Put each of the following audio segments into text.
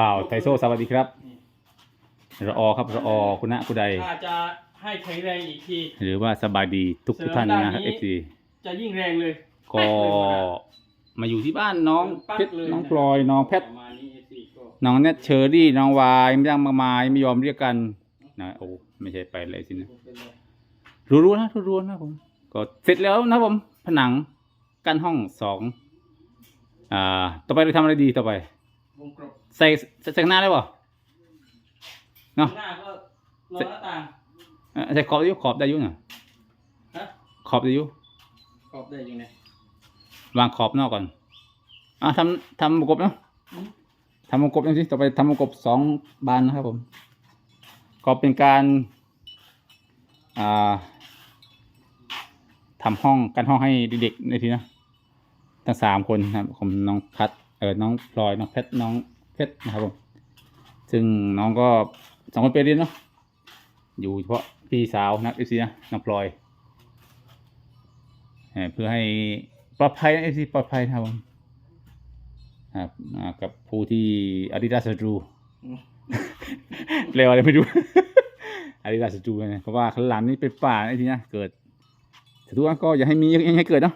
บ่าวไทโซสวัสดีครับรออครับรออคุณะคุณใดถ้าจะให้แข็งแรงอีกที หรือว่าสบายดีทุกทุกท่านนะครับเสริเอมฟด้านนี้ซีจะยิ่งแรงเลย ก็มาอยู่ที่บ้านน้องปั๊กเพชรเลยน้องนะพลอยน้องแพทประมาณนี้ FC ก็น้องเนทเชอรี่น้องวายไม่ยังมากมายไม่ยอมเรียกกันนะโอ้ไม่ใช่ไปเลยสินะเป็นไรรู้ๆนะรู้ๆนะผมก็เสร็จแล้วนะผมผนังกั้นห้องสองอ่า ต่อไปเราทำอะไรดีต่อไปวงกลม ใส่ใส่ใส่ข้างหน้าได้ป่ะเนาะหน้าก็รอหน้าต่างอะใส่ขอบได้อยุขอบได้อยุน่ะฮะขอบได้อยุขอบได้ยังไงวางขอบนอกก่อนอะทำทำวงกบเนาะอืมทำวงกบยังสิต่อไปทำวงกบสองบานนะครับผมก็เป็นการอ่าทำห้องกันห้องให้เด็กๆในทีนะทั้งสามคนนะครับผมน้องพัดเออน้องพลอยน้องเพชรน้อง เพชรนะครับผมซึ่งน้องก็สองคนไปเรียนเนาะอยู่เฉพาะพี่สาวนักเอซีนะน้องพลอยเอ่เพื่อให้ปลอดภัยนะเอซีปลอดภัยนะครับผมกับผู้ที่อาดิดาสตรูเรียกว่าอะไรไม่รู้อาดิดาสตรูนะเพราะว่าข้างหลังนี่เป็นป่าไอ้ทีนะเกิดแต่ทุกวันก็อย่าให้มีอย่าให้เกิดเนาะ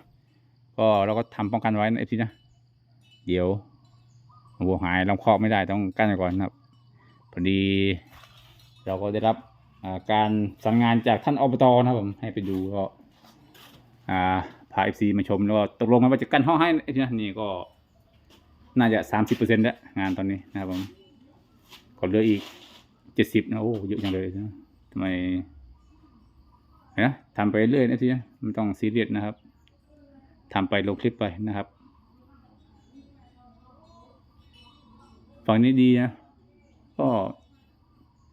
ก็เราก็ทำป้องกันไว้นะไอ้ทีนะเดี๋ยว วัวหายลำคอไม่ได้ต้องกั้นก่อนนะครับพอดี เราก็ได้รับการสั่งงานจากท่านอบตนะครับผมให้ไปดูก็อ่าพาเอฟซีมาชมแล้วก็ตกลงกันว่าจะกั้นห้องให้นะนี่ก็น่าจะสามสิบเปอร์เซ็นต์แล้วงานตอนนี้นะครับผมก็เหลืออีกเจ็ดสิบนะโอ้เยอะจังเลยนะทำไมเห็นะทำไปเรื่อยนะทีนะไม่ต้องซีเรียสนะครับทำไปลงคลิปไปนะครับ ฝั่งนี้ดีนะ ก็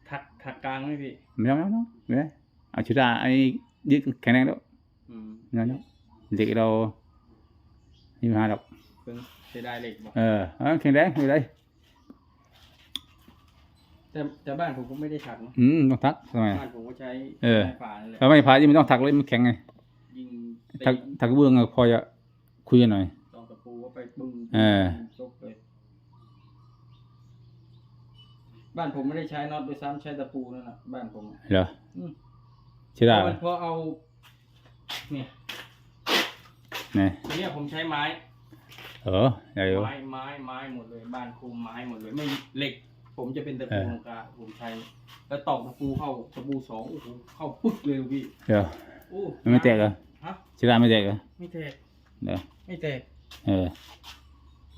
ถักถักกลางไหมพี่ไม่ต้องไม่ต้องไม่ได้เอาชุดาไอ้ยึดแข็งแรงแล้วอืมนั่นแล้วเด็กเราไม่มีปัญหาหรอกเพิ่งเสียดายเหล็กบอกเออเอาแข็งแรงไม่เป็นไรแต่แต่บ้านผมก็ไม่ได้ถักเนอะอืมต้องทักทำไม บ้านผมก็ใช้เออ ไม้ฝานั่นแหละถ้าไม่พายิ่งไม่ต้องถักเลยมันแข็งไงยิงตีถักถักเบื้องอะพอจะคุยกันหน่อย ตอกตะปูก็ไปบึ้งเออชกเลย บ้านผมไม่ได้ใช้น็อตด้วยซ้ำใช้ตะปูนั่นแหละบ้านผมเหรออืมใช่ได้เพราะเพราะเอาเนี่ยเนี่ยทีเนี้ยผมใช้ไม้เออเดี๋ยวไม้ไม้ไม้หมดเลย บ้านคุมไม้หมดเลย ไม่เหล็ก ผมจะเป็นตะปูเออตรงกลางผมใช้ แล้วตอกตะปูเข้าตะปูสองโอ้โหเข้าปึ๊กเลยพี่เดี๋ยวโอ้มันไม่แตกเหรอฮะใช่ได้ไม่แตกเหรอไม่แตกเดี๋ยวไม่แตกเออ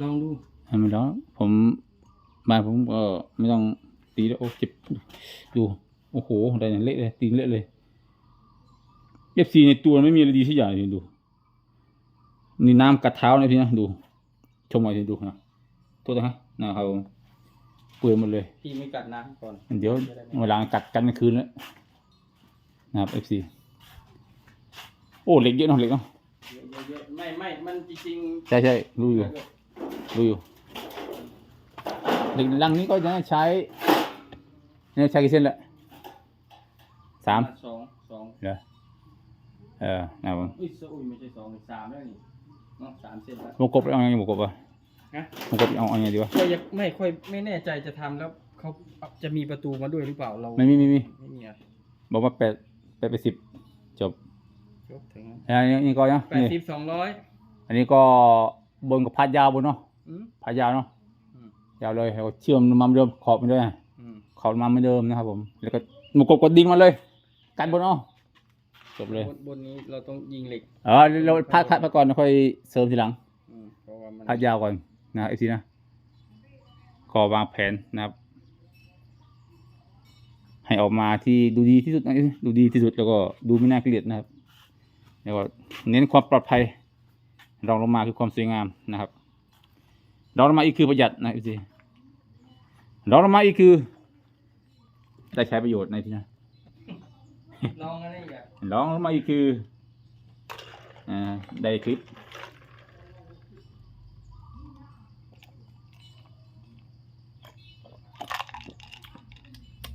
ลองดูทำไม่ร้องผม บ้านผมก็ไม่ต้องตีแล้วโอ้เจ็บดูโอ้โหได้อย่างเละเลยตีเละเลยเอฟซีในตัวไม่มีอะไรดีสักอย่างเลยดูนี่น้ำกัดเท้านะพี่นะดู ชมหน่อยสิดูนะโทษนะครับนะครับผมเปื่อยหมดเลยพี่ไม่กัดน้ำก่อนเดี๋ยวเวลากัดกันกลางคืนแล้วนะครับ FC โอ้เหล็กเยอะเนาะเหล็กเนาะเยอะๆไม่ไม่มันจริงใช่ใช่รู้ๆอยู่รู้อยู่ เหล็กลังนี้ก็จะใช้เนี่ยใช้กี่เส้นละสามสองสองเหรอเออนะครับผมอุ้ยอุ้ยไม่ใช่สองสามแล้วนี่เนาะสามเส้นแล้ววงกบเอาไงวงกบอะฮะวงกบเอาเอาไงดีวะก็ยังไม่ค่อยไม่แน่ใจจะทำแล้วเขาจะมีประตูมาด้วยหรือเปล่าเราไม่มีไม่มีไม่มีอะบอกว่าแปดแปดไปสิบจบยกถึงอันนี้นี่ก็ยังแปดนี่สิบสองร้อยอันนี้ก็บนกับพัดยาวบนเนาะอืมพัดยาวเนาะอืม ยาวเลยแล้วก็เชื่อมมาเหมือนเดิมขอบมันด้วยอืมขอบมาเหมือนเดิมนะครับ ผม แล้วก็หมุกบกดดิ่งมาเลย กันบนเอาจบเลยบนบนนี้เราต้องยิงเหล็กเออเราพัดพัดไปก่อนแล้วค่อยเสริมทีหลัง อืมเพราะว่ามันพัดยาวก่อนนะไอซีนะก็วางแผนนะครับ ให้ออกมาที่ดูดีที่สุดนะดูดีที่สุดแล้วก็ดูไม่น่าเกลียดนะครับ แล้วก็เน้นความปลอดภัยรองลงมาคือความสวยงามนะครับรองลงมาอีกคือประหยัดนะไอซี รองลงมาอีกคือ ได้ใช้ประโยชน์ในที่นะลองอะไรอะร้องลงมาอีกคืออ่าได้คลิป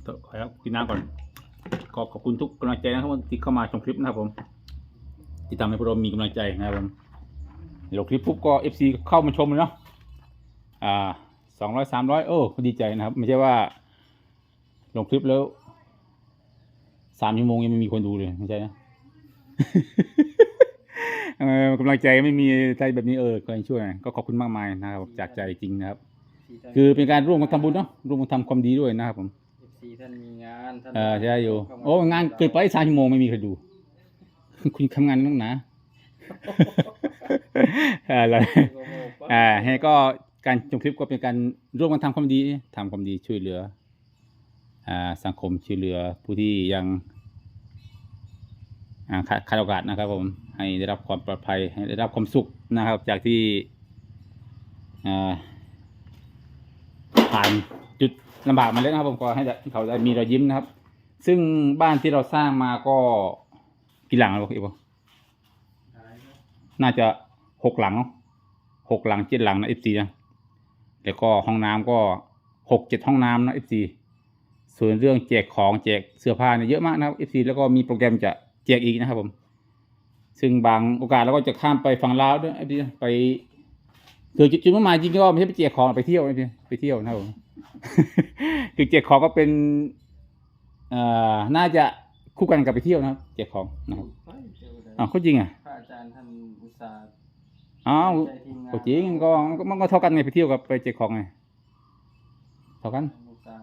ต่อขอครับกินน้ำก่อนก็ขอบคุณทุกกำลังใจนะครับที่เข้ามาชมคลิปนะครับผมที่ทำให้พวกเรามีกำลังใจนะครับผมลงคลิปปุ๊บก็เอฟซีเข้ามาชมเลยเนาะอ่า สองร้อยสามร้อยโอ้ดีใจนะครับ ไม่ใช่ว่า ลงคลิปแล้วสามชั่วโมงยังไม่มีคนดูเลยไม่ใช่นะเออกำลังใจไม่มีใจแบบนี้เออก็ยังช่วยนะก็ขอบคุณมากมายนะครับจากใจจริงนะครับ คือเป็นการร่วมกันทำบุญเนาะร่วมกันทำความดีด้วยนะครับผมซีท่านมีงานท่านเออใช่อยู่โอ้งานเกิดไปสามชั่วโมงไม่มีใครดู คุณทำงานต้องหนาอะไรอ่าให้ก็ การชมคลิปก็เป็นการร่วมกันทำความดีทำความดีช่วยเหลืออ่าสังคมช่วยเหลือผู้ที่ยังอ่าขาดโอกาสนะครับ ผมให้ได้รับความปลอดภัยให้ได้รับความสุขนะครับ จากที่ผ่านจุดลำบากมาแล้วนะครับผมก็ให้เขาได้มีรอยยิ้มนะครับ ซึ่งบ้านที่เราสร้างมาก็กี่หลังแล้วบอกอีกบ่น่าจะหกหลังเนอะหกหลังเจ็ดหลังนะเอฟซีนะ แล้วก็ห้องน้ำก็หกเจ็ดห้องน้ำนะเอฟซีส่วนเรื่องแจกของแจกเสื้อผ้าเนี่ยเยอะมากนะครับเอฟซีแล้วก็มีโปรแกรมจะแจกอีกนะครับผม ซึ่งบางโอกาสเราก็จะข้ามไปฝั่งลาวด้วยเอฟซีไปคือจุดมุ่งหมายจริงก็ไม่ใช่ไปแจกของไปเที่ยวเอฟซีไปเที่ยวนะครับผมคือแจกของก็เป็นเอ่อน่าจะคู่กันกับไปเที่ยวนะครับแจกของนะครับอ้าวเขาจริงอะพระอาจารย์ท่านอุตส่าห์ อ้าวใจทีมงานก็จริงก็มันก็มันก็เท่ากันไงไปเที่ยวกับไปเจ๊ของไงเท่ากันอุตส่าห์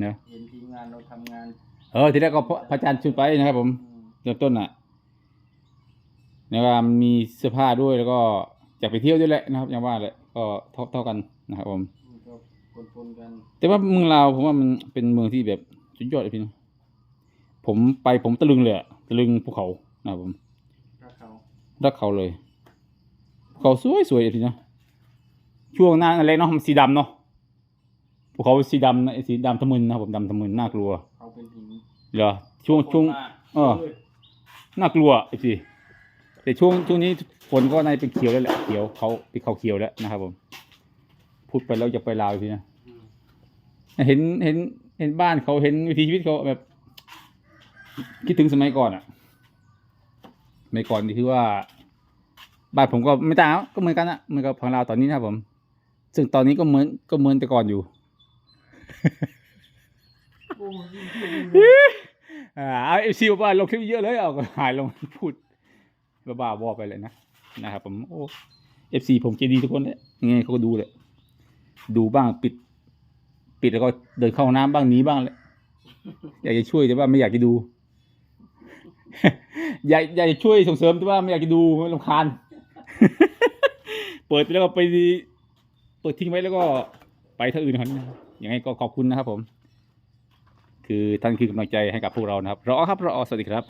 เนอะเห็นทีมงานเราทำงาน เออทีแรกก็พระพระอาจารย์ชวนไปนะครับผมอืมเริ่มต้นอะเนี่ยว่ามันมีเสื้อผ้าด้วยแล้วก็อยากไปเที่ยวด้วยแหละนะครับอย่างว่าแหละก็เท่าเท่ากันนะครับ ผมมันก็ปนๆกันแต่ว่าเมืองลาวผมว่ามันเป็นเมืองที่แบบสุดยอดเลยพี่นะผมไปผมตะลึงเลยอะตะลึงภูเขานะครับผมพระเขารักเขาเลยภู เขาสวยสวยเลยพี่นะช่วงหน้าอะไรเนาะมันสีดำเนาะภูเขาสีดำนะไอ้สีดำทะมึนนะครับผมดำทะมึนน่ากลัวเขาเป็นหินเหรอช่วงช่วงเออน่ากลัวไอ้สิแต่ช่วงช่วงนี้ฝนก็ในเป็นเขียวแล้วแหละเขียวเขาเป็นเขาเขียวแล้วนะครับผมพูดไปแล้วจะไปลาวอีกทีนะอืมเห็นเห็นเห็นบ้านเขาเห็นวิถีชีวิตเขาแบบ คิดถึงสมัยก่อนอะสมัยก่อนนี่คือว่า บ้านผมก็ไม่ต่างก็เหมือนกันอะเหมือนกับฝั่งลาตอนนี้นะครับผม ซึ่งตอนนี้ก็เหมือนก็เหมือนแต่ก่อนอยู่โอ้ยยิ่งเอาเอฟซีบอกว่าลงคลิปเยอะเลยเอาก็หายลงพูดบ้าๆบอไปเลยนะนะครับผมโอ้เอฟซีผมใจดีทุกคนเลยยังไงเขาก็ดูเลยดูบ้างปิด ปิดแล้วก็เดินเข้าห้องน้ำบ้างหนีบ้างเลยอยากจะช่วยแต่ว่าไม่อยากจะดู อยากอยากจะช่วยส่งเสริมแต่ว่าไม่อยากจะดูลำคาญ เปิดไปแล้วก็ไปเปิดทิ้งไว้แล้วก็ไปท่าอื่นครับยังไงก็ขอบคุณนะครับผม คือท่านคือกำลังใจให้กับพวกเรานะครับรอครับรอสวัสดีครับ